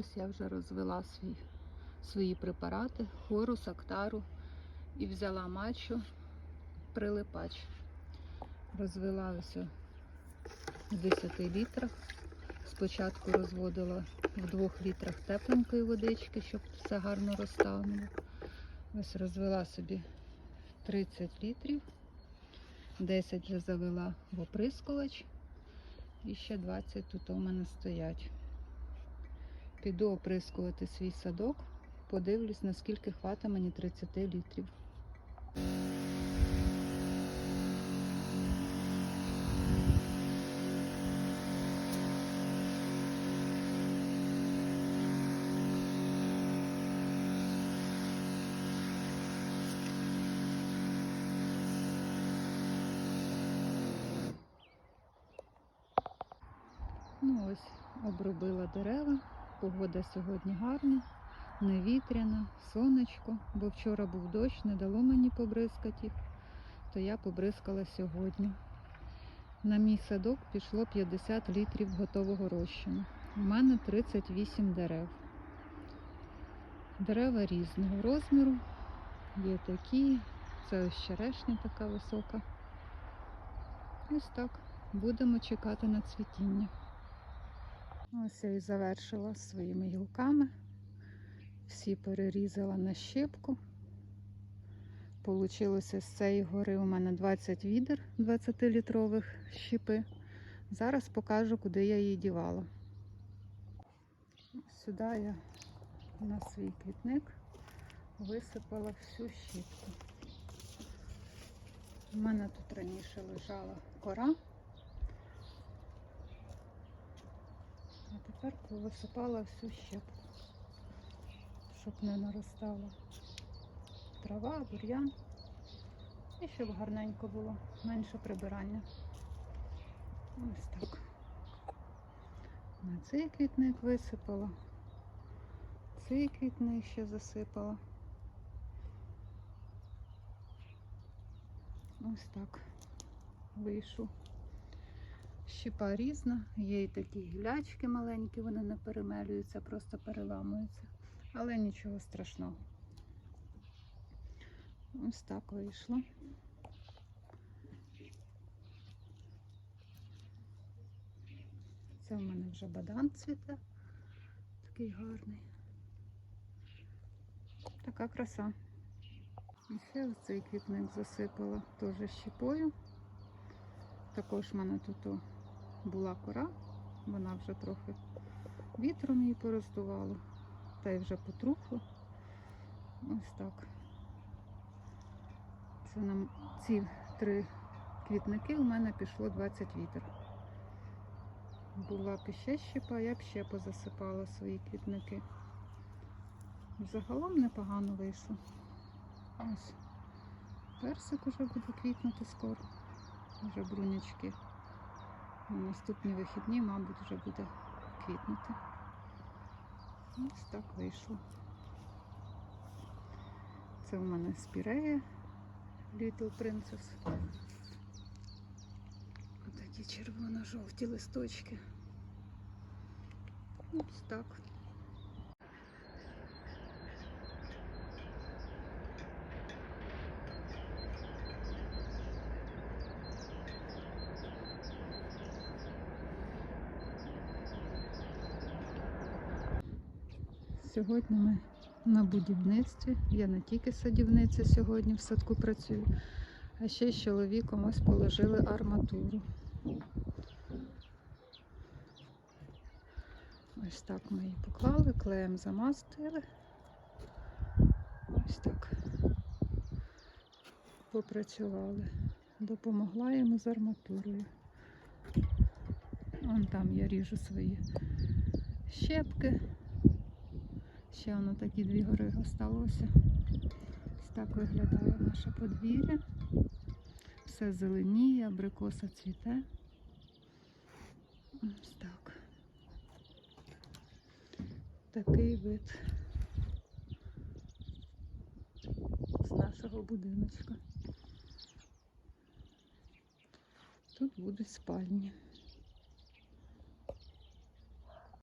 Ось я вже розвела свій, свої препарати, хору, сактару і взяла мачу прилипач. Розвела ось в 10 літрах. Спочатку розводила в 2 літрах тепленької водички, щоб все гарно розтануло. Ось розвела собі 30 літрів. 10 вже завела в оприскувач. І ще 20 тут у мене стоять. Піду оприскувати свій садок. Подивлюсь, наскільки хватить мені 30 літрів. Ну ось, обробила дерева. Погода сьогодні гарна, не вітряна, сонечко, бо вчора був дощ, не дало мені побризкати їх, то я побризкала сьогодні. На мій садок пішло 50 літрів готового розчину. У мене 38 дерев. Дерева різного розміру. Є такі, це ось черешня така висока. Ось так. Будемо чекати на цвітіння. Ось я і завершила своїми гілками. Всі перерізала на щепку. Получилося з цієї гори у мене 20 відер 20-літрових щепи. Зараз покажу, куди я її дівала. Сюди я на свій квітник висипала всю щепку. У мене тут раніше лежала кора. Тепер повисипала всю щепку, щоб не наростала трава, бур'ян. І щоб гарненько було, менше прибирання. Ось так. На цей квітник висипала, цей квітник ще засипала. Ось так вийшов. Щіпа різна, є і такі гілячки маленькі, вони не перемелюються, просто переламуються. Але нічого страшного. Ось так вийшло. Це в мене вже бадан цвіте, такий гарний. Така краса. І ще ось цей квітник засипала теж щіпою. Також в мене тут була кора, вона вже трохи вітром її пороздувала, та й вже потрухла. Ось так. Це нам ці три квітники у мене пішло 20 вітер. Була б ще щепа, я б ще позасипала свої квітники. Загалом непогано вийшло. Ось персик уже буде квітнути скоро. Вже брунячки. На наступні вихідні, мабуть, вже буде квітнути. Ось так вийшло. Це в мене спірея Little Princess. Такі червоно-жовті листочки. Ось так. Сьогодні ми на будівництві. Я не тільки садівниця сьогодні в садку працюю, а ще з чоловіком ось положили арматуру. Ось так ми її поклали, клеєм замастили. Ось так попрацювали. Допомогла йому з арматурою. Вон там я ріжу свої щепки. Ще воно такі дві гори осталося. Ось так виглядає наше подвір'я. Все зеленіє, абрикоса цвіте. Ось так. Такий вид з нашого будиночка. Тут будуть спальні.